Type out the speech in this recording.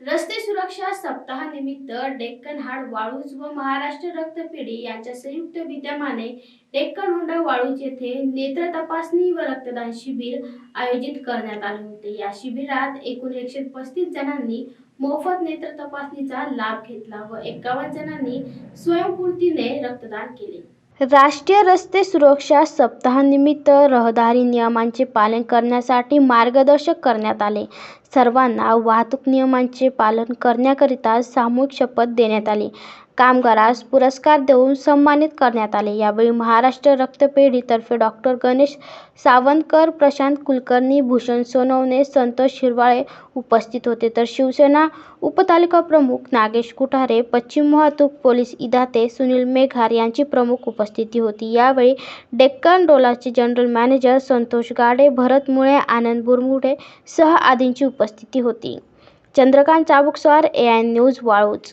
रस्ते सुरक्षा सप्ताहानिमित्त डेक्कन हाड वाळूज व महाराष्ट्र रक्तपेढी यांच्या संयुक्त विद्यमाने डेक्कन होंडा वाळूज येथे नेत्र तपासणी व रक्तदान शिबिर आयोजित करण्यात आले होते. या शिबिरात एकूण एकशे पस्तीस जणांनी मोफत नेत्र तपासणीचा लाभ घेतला व एकावन्न जणांनी स्वयंपूर्तीने रक्तदान केले. राष्ट्रीय रस्ते सुरक्षा सप्ताहानिमित्त रहदारी नियमांचे पालन करण्यासाठी मार्गदर्शक करण्यात आले. सर्वांना वाहतूक नियमांचे पालन करण्याकरिता सामूहिक शपथ देण्यात आली. कामगारास पुरस्कार देऊन सन्मानित करण्यात आले. यावेळी महाराष्ट्र रक्तपेढीतर्फे डॉक्टर गणेश सावंतकर प्रशांत कुलकर्णी भूषण सोनवणे संतोष शिरवाळे उपस्थित होते. तर शिवसेना उपतालिका प्रमुख नागेश कुठारे पश्चिम वाहतूक पोलीस इदाते सुनील मेघार यांची प्रमुख उपस्थिती होती. यावेळी डेक्कन डोलाचे जनरल मॅनेजर संतोष गाडे भरत मुळे आनंद बुरमुडे सह आदींची उपस्थिती होती. Chandrakant Chabukswar A I news Waluj